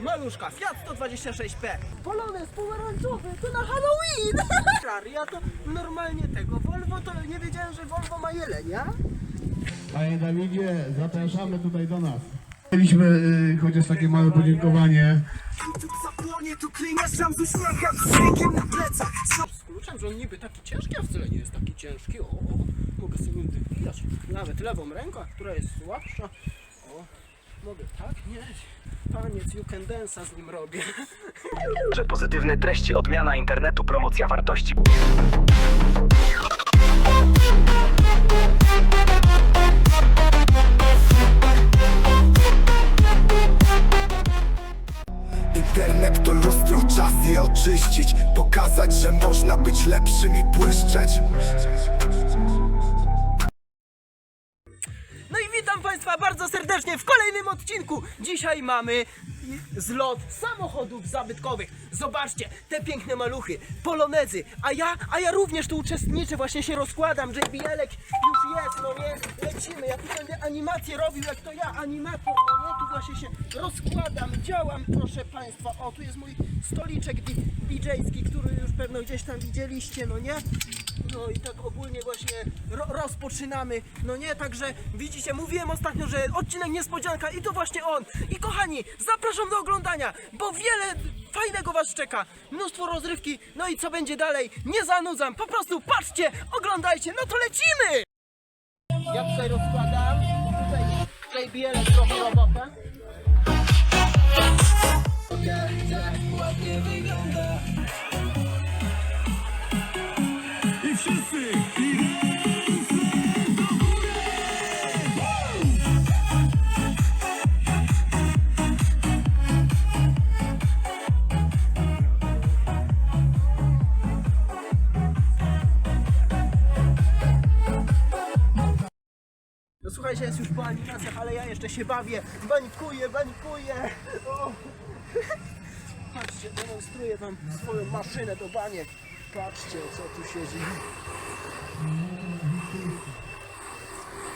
maluszka Fiat 126P. Polonez pomarańczowy, to na Halloween! Ferrari, ja to normalnie tego, Volvo to nie wiedziałem, że Volvo ma jelenia. Panie Dawidzie, zapraszamy tutaj do nas. Chcieliśmy y, chociaż takie małe podziękowanie. Z kluczem, że on niby taki ciężki, a wcale nie jest taki ciężki. O, o, mogę sobie nim wywijać nawet lewą ręką, która jest słabsza. Mogę tak nieść. Taniec you can dance'a z nim robię. Że pozytywne treści, odmiana internetu, promocja wartości Internet to lustro, czas je oczyścić Pokazać, że można być lepszym i błyszczeć serdecznie w kolejnym odcinku. Dzisiaj mamy zlot samochodów zabytkowych. Zobaczcie, te piękne maluchy, polonezy, a ja, a ja również tu uczestniczę, właśnie się rozkładam, JBL-ek już jest, no nie, lecimy, ja tu będę animację robił, jak to ja, animator, no nie, tu właśnie się rozkładam, działam, proszę Państwa, o, tu jest mój stoliczek DJ-ski, który już pewno gdzieś tam widzieliście, no nie, no i tak ogólnie właśnie ro, rozpoczynamy. No nie, także widzicie, mówiłem ostatnio, że odcinek niespodzianka i to właśnie on. I kochani, zapraszam do oglądania, bo wiele fajnego was czeka. Mnóstwo rozrywki. No i co będzie dalej? Nie zanudzam. Po prostu patrzcie, oglądajcie. No to lecimy! Ja tutaj rozkładam. Tutaj JBL zrobi robotę. No słuchajcie, jest już po animacjach, ale ja jeszcze się bawię. Banikuję, banikuję. O. Patrzcie, demonstruję wam swoją maszynę do baniek. Patrzcie, co tu się dzieje.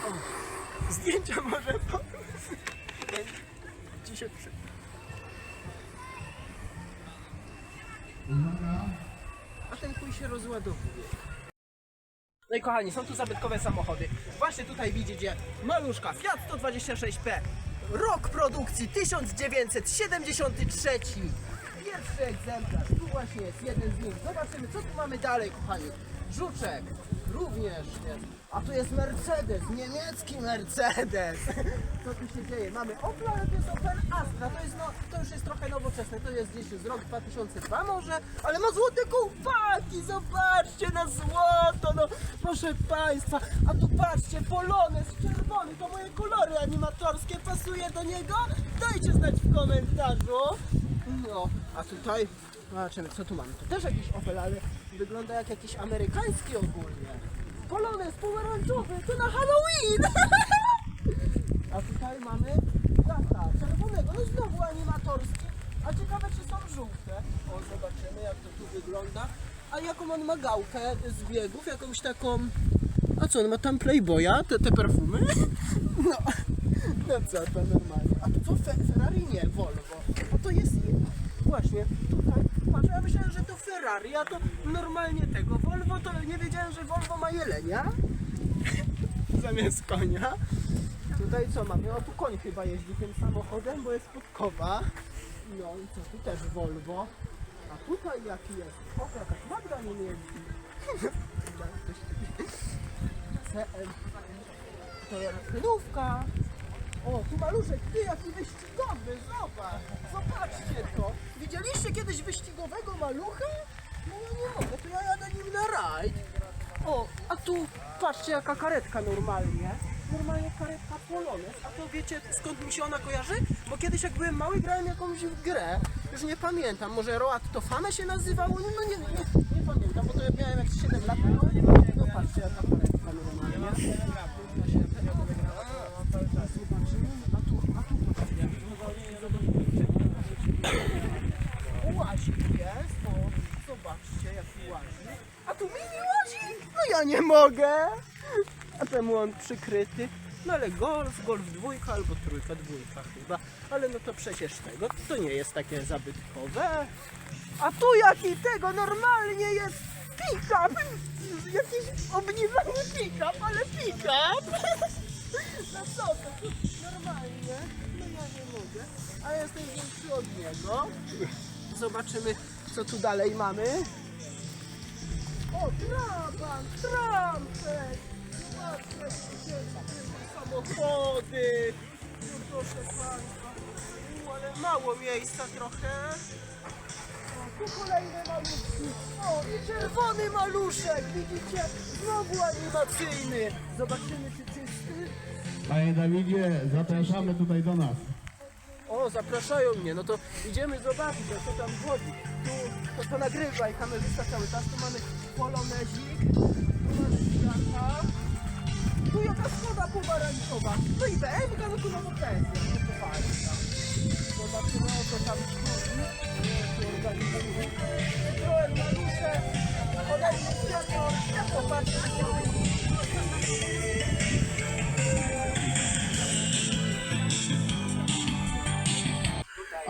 O. Zdjęcia może się przy... A ten kuj się rozładowuje. No i kochani, są tu zabytkowe samochody. Właśnie tutaj widzicie maluszka Fiat 126P. Rok produkcji 1973. Pierwszy egzemplarz. Właśnie jest jeden z nich. Zobaczymy, co tu mamy dalej, kochani. Żuczek również jest. A tu jest Mercedes, niemiecki Mercedes. Co tu się dzieje? Mamy Opel, ale to jest Opel Astra. To, jest no, to już jest trochę nowoczesne. To jest gdzieś z rok 2002 może, ale ma złote kołpaki. Zobaczcie na złoto. No, proszę Państwa. A tu patrzcie, Polonez czerwony. To moje kolory animatorskie. Pasuje do niego? Dajcie znać w komentarzu. No, a tutaj zobaczymy, co tu mamy. To też jakiś Opel, ale wygląda jak jakiś amerykański ogólnie. Polonez pomarańczowy, to na Halloween! A tutaj mamy tata czerwonego, no znowu animatorski. A ciekawe czy są żółte. O, zobaczymy jak to tu wygląda. A jaką on ma gałkę z biegów, jakąś taką... A co, on ma tam Playboya, te, te perfumy? No, no co, to normalnie. A to co, Fe Ferrari? Nie, Volvo. A to jest właśnie tutaj. Patrz, ja myślałem, że to Ferrari, a to normalnie tego. Volvo to nie wiedziałem, że Volvo ma jelenia. Zamiast konia. Tutaj co mamy? O tu koń chyba jeździ tym samochodem, bo jest podkowa. No i co tu też Volvo. A tutaj jaki jest? O, jakaś Magda nie jeździ. CL. To jest renówka. O, tu maluszek, ty jaki wyścigowy, zobacz. Zobaczcie to. Widzieliście kiedyś wyścigowego malucha? No ja nie mogę, to ja jadę nim na rajd. O, a tu patrzcie jaka karetka normalnie. Normalnie karetka Polones. A to wiecie skąd mi się ona kojarzy? Bo kiedyś jak byłem mały grałem jakąś grę. Już nie pamiętam, może Road to Fame się nazywało? No nie, nie, nie, nie pamiętam, bo to ja miałem jak 7 lat. No patrzcie jaka karetka normalnie. Łazik jest, o, zobaczcie jaki łazik. A tu mini łazik? No ja nie mogę. A temu on przykryty. No ale golf, golf dwójka albo trójka, dwójka chyba. ale no to przecież tego, to nie jest takie zabytkowe. A tu jaki tego, normalnie jest pick-up! Jakiś obniżony pick-up, ale pick-up! To, tu normalnie, no ja nie mogę, a ja jestem większy od niego. Zobaczymy, co tu dalej mamy. O, trabant, trampek! Zobaczcie, jakie samochody! No proszę Państwa, u, ale mało miejsca trochę. O, tu kolejne maluszki. O, i czerwony maluszek, widzicie? Znowu animacyjny. Zobaczymy, czy. Panie Dawidzie, zapraszamy tutaj do nas. O, zapraszają mnie, no to idziemy zobaczyć, o co tam chodzi. Tu to, to nagrywa i kamerzysta cały czas. Tu mamy polonezik, tu mamy świata. Tu jaka skoda pomarańczowa. No i BMK, no tu nowo pensja. No to fajnie. Zobaczymy o co tam chodzi. Tu organizujemy. Citroen, malusze, kolejny światło. Ja popatrzę.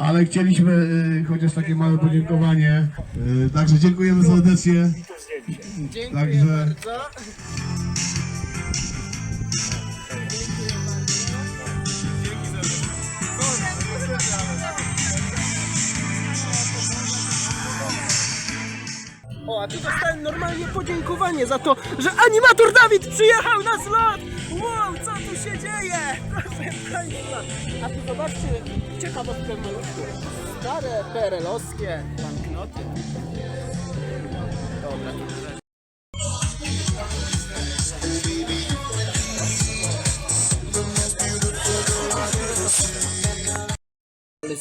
Ale chcieliśmy y, chociaż takie małe podziękowanie. Y, także dziękujemy serdecznie. Dziękuję Także- bardzo. O, a tu dostałem normalnie podziękowanie za to, że animator Dawid przyjechał na zlot! Wow, co się dzieje? A tu zobaczcie, ciekawostkę maluszku. Stare perelowskie banknoty. Dobra,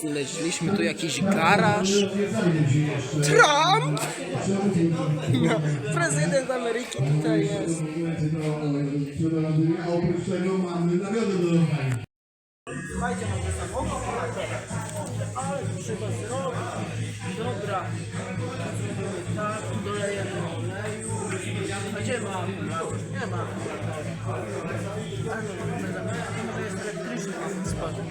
znaleźliśmy tu jakiś garaż. Trump! No, prezydent Ameryki tutaj jest. A oprócz tego mamy nagrodę do. Słuchajcie, mamy samochód. Ale trzeba zrobić. Dobra. Zrobimy tak, dolejemy oleju. Gdzie ma? Nie ma. A no, to jest elektryczny spadł.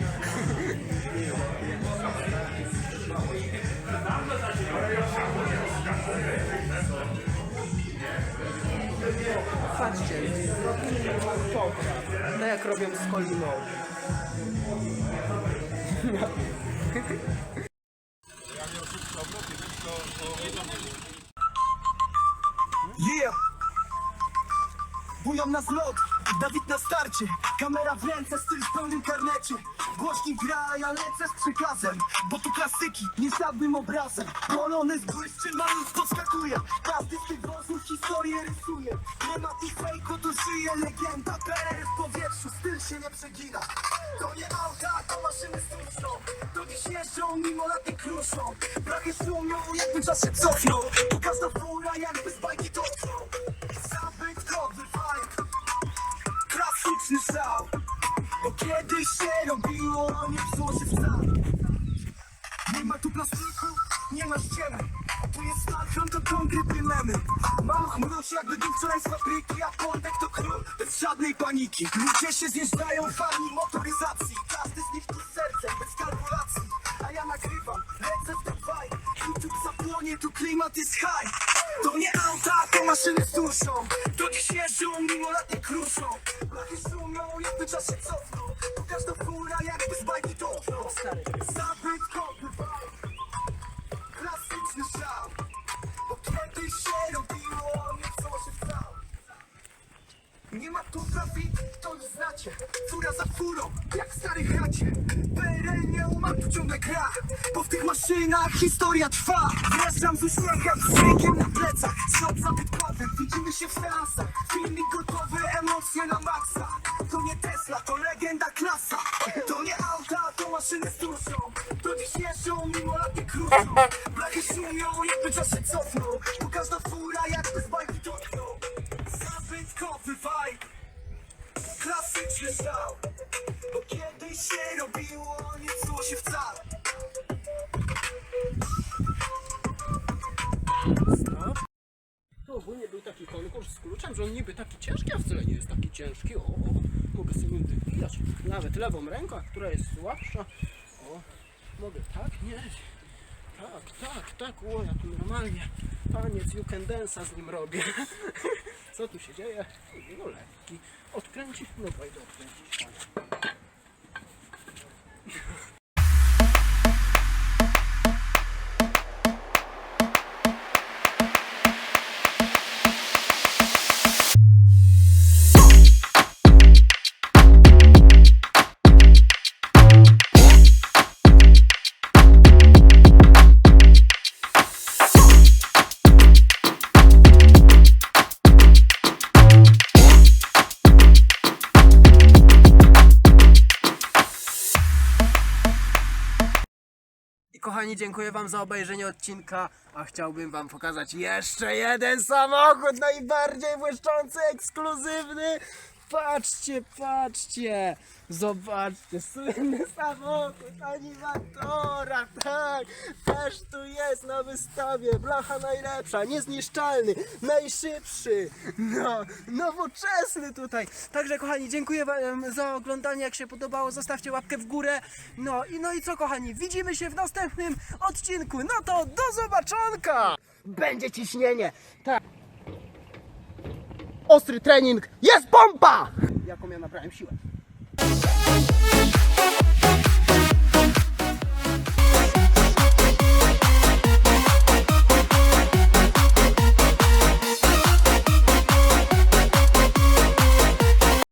Patrzcie, robimy pokaz. Tak jak robią z Koliną. Kamera w ręce, styl w pełnym karnecie. Głośnik gra, ja lecę z przekazem Bo tu klasyki, nie żadnym obrazem. Polony z błyszczy, malus podskakuje. Każdy z tych wozów historię rysuje. Nie ma tu fejku, tu żyje legenda. PRR w powietrzu, styl się nie przegina. To nie auta, to maszyny sztuczną To dziś jeżdżą, mimo laty kruszą. Blachy szumią, jakby czas się cofnął. Tu każda fura, jakby z bajki dotknął Zabytkowy vibe robiło, nie Nie ma tu plastiku, nie ma ściemy. Tu jest stalchron, to konkretne memy Maluch mróz jakby był wczoraj z fabryki. Pondek to król, bez żadnej paniki. Ludzie się zjeżdżają, fani motoryzacji. Każdy z nich tu z sercem, bez kalkulacji. A ja nagrywam, lecę w vibe. YouTube zapłonie, tu klimat jest high. To nie auta, to maszyny z duszą. To dziś jeżdżą, mimo lat nie kruszą. Blachy szumią, jakby czas się cofnął nie ma tu profit, to już znacie. Fura za furą, jak w starych chacie. PRL nie umarł, ciągle gra. Bo w tych maszynach historia trwa. Wjeżdżam z uśmiechem, z dźwiękiem na plecach. Slot zabytkowy, widzimy się w seansach. Filmik gotowy, emocje na maksa. To nie Tesla, to legenda klasa. To nie auta, to maszyny z duszą To dziś jeżdżą, mimo lat nie kruszą. Blachy szumią, jakby czas się cofnął Tu każda fura, jakby z Klasyczny szał Bo kiedyś się robiło, nie psuło się wcale ogólnie był taki konkurs z kluczem, że on niby taki ciężki, a wcale nie jest taki ciężki. O, o, mogę sobie wybijać nawet lewą ręką, która jest słabsza. Mogę tak nieść. Tak, tak, tak, o ja tu normalnie taniec you can dance'a z nim robię. Co tu się dzieje? No lekki. Odkręci? No dojdę odkręcić. Dziękuję Wam za obejrzenie odcinka, a chciałbym Wam pokazać jeszcze jeden samochód, najbardziej błyszczący, ekskluzywny. Patrzcie, patrzcie, zobaczcie, słynny samochód animatora, tak, też tu jest na wystawie, blacha najlepsza, niezniszczalny, najszybszy, no, nowoczesny tutaj. Także kochani, dziękuję Wam za oglądanie, jak się podobało, zostawcie łapkę w górę, no i no i co kochani, widzimy się w następnym odcinku, no to do zobaczonka! Będzie ciśnienie, tak. Ostry trening, jest pompa! Jaką ja nabrałem siłę.